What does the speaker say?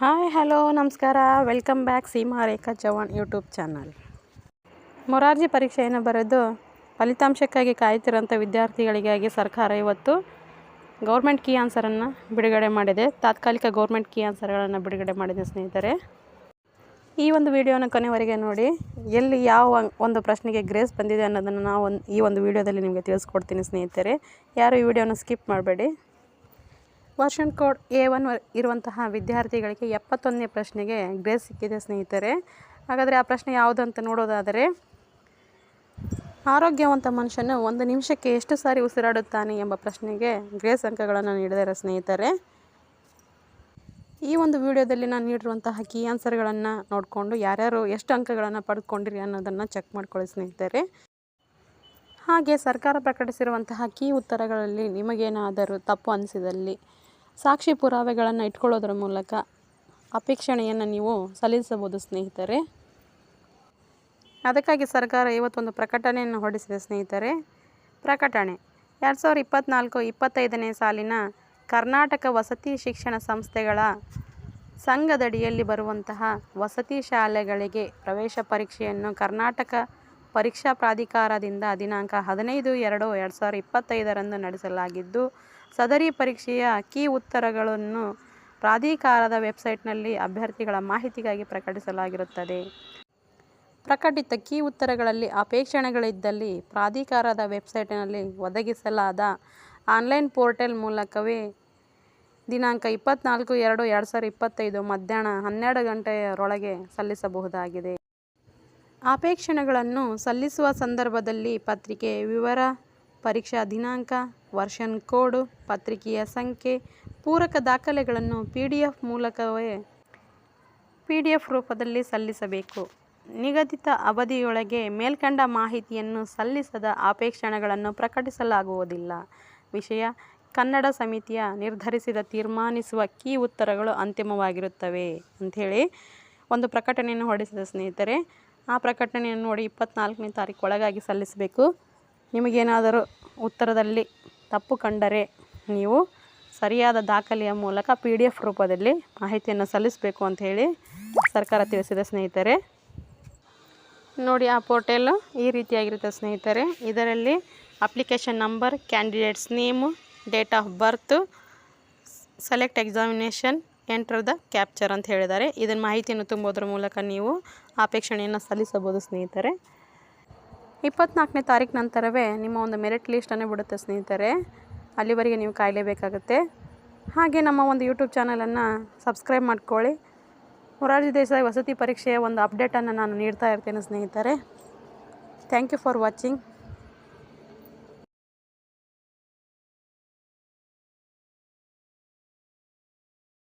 Hi, hello, ನಮಸ್ಕಾರ. Welcome back Seema Rekha Chavan YouTube channel Morarji ಪರೀಕ್ಷೆಯನ್ನು ಬರೆದು ಫಲಿತಾಂಶಕ್ಕಾಗಿ ಕಾಯುತ್ತಿರುವಂಥ ವಿದ್ಯಾರ್ಥಿಗಳಿಗಾಗಿ ಸರ್ಕಾರ ಇವತ್ತು ಗೌರ್ಮೆಂಟ್ ಕೀ ಆನ್ಸರನ್ನು ಬಿಡುಗಡೆ ಮಾಡಿದೆ. ತಾತ್ಕಾಲಿಕ ಗೌರ್ಮೆಂಟ್ ಕೀ ಆನ್ಸರ್ಗಳನ್ನು ಬಿಡುಗಡೆ ಮಾಡಿದೆ ಸ್ನೇಹಿತರೆ. ಈ ಒಂದು ವಿಡಿಯೋನ ಕೊನೆವರೆಗೆ ನೋಡಿ. ಎಲ್ಲಿ ಯಾವ ಒಂದು ಪ್ರಶ್ನೆಗೆ ಗ್ರೇಸ್ ಬಂದಿದೆ ಅನ್ನೋದನ್ನು ನಾವು ಈ ಒಂದು ವಿಡಿಯೋದಲ್ಲಿ ನಿಮಗೆ ತಿಳಿಸ್ಕೊಡ್ತೀನಿ ಸ್ನೇಹಿತರೆ. ಯಾರು ಈ ವಿಡಿಯೋನ ಸ್ಕಿಪ್ ಮಾಡಬೇಡಿ. ವರ್ಷನ್ ಕೋಡ್ ಎ ಒನ್ ಇರುವಂತಹ ವಿದ್ಯಾರ್ಥಿಗಳಿಗೆ ಎಪ್ಪತ್ತೊಂದನೇ ಪ್ರಶ್ನೆಗೆ ಗ್ರೇಸ್ ಸಿಕ್ಕಿದೆ ಸ್ನೇಹಿತರೆ. ಹಾಗಾದರೆ ಆ ಪ್ರಶ್ನೆ ಯಾವುದು ಅಂತ ನೋಡೋದಾದರೆ, ಆರೋಗ್ಯವಂತ ಮನುಷ್ಯನು ಒಂದು ನಿಮಿಷಕ್ಕೆ ಎಷ್ಟು ಸಾರಿ ಉಸಿರಾಡುತ್ತಾನೆ ಎಂಬ ಪ್ರಶ್ನೆಗೆ ಗ್ರೇಸ್ ಅಂಕಗಳನ್ನು ನೀಡಿದ್ದಾರೆ ಸ್ನೇಹಿತರೆ. ಈ ಒಂದು ವಿಡಿಯೋದಲ್ಲಿ ನಾನು ನೀಡಿರುವಂತಹ ಕೀ ಆನ್ಸರ್ಗಳನ್ನು ನೋಡಿಕೊಂಡು ಯಾರ್ಯಾರು ಎಷ್ಟು ಅಂಕಗಳನ್ನು ಪಡೆದುಕೊಂಡಿರಿ ಅನ್ನೋದನ್ನು ಚೆಕ್ ಮಾಡ್ಕೊಳ್ಳಿ ಸ್ನೇಹಿತರೆ. ಹಾಗೆ ಸರ್ಕಾರ ಪ್ರಕಟಿಸಿರುವಂತಹ ಕೀ ಉತ್ತರಗಳಲ್ಲಿ ನಿಮಗೇನಾದರೂ ತಪ್ಪು ಅನಿಸಿದಲ್ಲಿ ಸಾಕ್ಷಿ ಪುರಾವೆಗಳನ್ನು ಇಟ್ಕೊಳ್ಳೋದ್ರ ಮೂಲಕ ಅಪೇಕ್ಷಣೆಯನ್ನು ನೀವು ಸಲ್ಲಿಸಬಹುದು ಸ್ನೇಹಿತರೆ. ಅದಕ್ಕಾಗಿ ಸರ್ಕಾರ ಇವತ್ತೊಂದು ಪ್ರಕಟಣೆಯನ್ನು ಹೊರಡಿಸಿದೆ ಸ್ನೇಹಿತರೆ. ಪ್ರಕಟಣೆ. ಎರಡು ಸಾವಿರದ ಇಪ್ಪತ್ತ್ನಾಲ್ಕು ಇಪ್ಪತ್ತೈದನೇ ಸಾಲಿನ ಕರ್ನಾಟಕ ವಸತಿ ಶಿಕ್ಷಣ ಸಂಸ್ಥೆಗಳ ಸಂಘದಡಿಯಲ್ಲಿ ಬರುವಂತಹ ವಸತಿ ಶಾಲೆಗಳಿಗೆ ಪ್ರವೇಶ ಪರೀಕ್ಷೆಯನ್ನು ಕರ್ನಾಟಕ ಪರೀಕ್ಷಾ ಪ್ರಾಧಿಕಾರದಿಂದ ದಿನಾಂಕ ಹದಿನೈದು ಎರಡು ಎರಡು ಸಾವಿರದ ಇಪ್ಪತ್ತೈದರಂದು ನಡೆಸಲಾಗಿದ್ದು, ಸದರಿ ಪರೀಕ್ಷೆಯ ಕೀ ಉತ್ತರಗಳನ್ನು ಪ್ರಾಧಿಕಾರದ ವೆಬ್ಸೈಟ್ನಲ್ಲಿ ಅಭ್ಯರ್ಥಿಗಳ ಮಾಹಿತಿಗಾಗಿ ಪ್ರಕಟಿಸಲಾಗಿರುತ್ತದೆ. ಪ್ರಕಟಿತ ಕೀ ಉತ್ತರಗಳಲ್ಲಿ ಅಪೇಕ್ಷಣೆಗಳಿದ್ದಲ್ಲಿ ಪ್ರಾಧಿಕಾರದ ವೆಬ್ಸೈಟ್ನಲ್ಲಿ ಒದಗಿಸಲಾದ ಆನ್ಲೈನ್ ಪೋರ್ಟಲ್ ಮೂಲಕವೇ ದಿನಾಂಕ ಇಪ್ಪತ್ತ್ನಾಲ್ಕು ಎರಡು ಎರಡು ಸಾವಿರದ ಇಪ್ಪತ್ತೈದು ಮಧ್ಯಾಹ್ನ ಹನ್ನೆರಡು ಗಂಟೆಯರೊಳಗೆ ಸಲ್ಲಿಸಬಹುದಾಗಿದೆ. ಅಪೇಕ್ಷಣೆಗಳನ್ನು ಸಲ್ಲಿಸುವ ಸಂದರ್ಭದಲ್ಲಿ ಪತ್ರಿಕೆ ವಿವರ, ಪರೀಕ್ಷಾ ದಿನಾಂಕ, ವರ್ಷನ್ ಕೋಡ್, ಪತ್ರಿಕೆಯ ಸಂಖ್ಯೆ, ಪೂರಕ ದಾಖಲೆಗಳನ್ನು ಪಿ ಡಿ ಎಫ್ ಮೂಲಕವೇ ಪಿ ಡಿ ಎಫ್ ರೂಪದಲ್ಲಿ ಸಲ್ಲಿಸಬೇಕು. ನಿಗದಿತ ಅವಧಿಯೊಳಗೆ ಮೇಲ್ಕಂಡ ಮಾಹಿತಿಯನ್ನು ಸಲ್ಲಿಸದ ಅಪೇಕ್ಷಣೆಗಳನ್ನು ಪ್ರಕಟಿಸಲಾಗುವುದಿಲ್ಲ. ವಿಷಯ, ಕನ್ನಡ ಸಮಿತಿಯ ನಿರ್ಧರಿಸಿದ ತೀರ್ಮಾನಿಸುವ ಕೀ ಉತ್ತರಗಳು ಅಂತಿಮವಾಗಿರುತ್ತವೆ. ಅಂಥೇಳಿ ಒಂದು ಪ್ರಕಟಣೆಯನ್ನು ಹೊರಡಿಸಿದ ಸ್ನೇಹಿತರೆ ಆ ಪ್ರಕಟಣೆಯನ್ನು ನೋಡಿ ಇಪ್ಪತ್ನಾಲ್ಕನೇ ತಾರೀಕು ಒಳಗಾಗಿ ಸಲ್ಲಿಸಬೇಕು. ನಿಮಗೇನಾದರೂ ಉತ್ತರದಲ್ಲಿ ತಪ್ಪು ಕಂಡರೆ ನೀವು ಸರಿಯಾದ ದಾಖಲೆಯ ಮೂಲಕ ಪಿ ಡಿ ಎಫ್ ರೂಪದಲ್ಲಿ ಮಾಹಿತಿಯನ್ನು ಸಲ್ಲಿಸಬೇಕು ಅಂತ ಹೇಳಿ ಸರ್ಕಾರ ತಿಳಿಸಿದೆ ಸ್ನೇಹಿತರೆ. ನೋಡಿ ಆ ಪೋರ್ಟಲ್ ಈ ರೀತಿಯಾಗಿರುತ್ತೆ ಸ್ನೇಹಿತರೆ. ಇದರಲ್ಲಿ application number candidates name date of birth select examination enter the capture ಅಂತ ಹೇಳಿದ್ದಾರೆ. ಇದನ್ನು ಮಾಹಿತಿಯನ್ನು ತುಂಬೋದ್ರ ಮೂಲಕ ನೀವು ಅಪೇಕ್ಷಣೆಯನ್ನು ಸಲ್ಲಿಸಬಹುದು ಸ್ನೇಹಿತರೆ. ಇಪ್ಪತ್ನಾಲ್ಕನೇ ತಾರೀಕು ನಂತರವೇ ನಿಮ್ಮ ಒಂದು ಮೆರಿಟ್ ಲಿಸ್ಟನ್ನು ಬಿಡುತ್ತೆ ಸ್ನೇಹಿತರೆ. ಅಲ್ಲಿವರೆಗೆ ನೀವು ಕಾಯಲೇಬೇಕಾಗುತ್ತೆ. ಹಾಗೆ ನಮ್ಮ ಒಂದು ಯೂಟ್ಯೂಬ್ ಚಾನಲನ್ನು ಸಬ್ಸ್ಕ್ರೈಬ್ ಮಾಡ್ಕೊಳ್ಳಿ. ಮೊರಾರ್ಜಿ ದೇಸಾಯಿ ವಸತಿ ಪರೀಕ್ಷೆಯ ಒಂದು ಅಪ್ಡೇಟನ್ನು ನಾನು ನೀಡ್ತಾ ಇರ್ತೇನೆ ಸ್ನೇಹಿತರೆ. Thank you for watching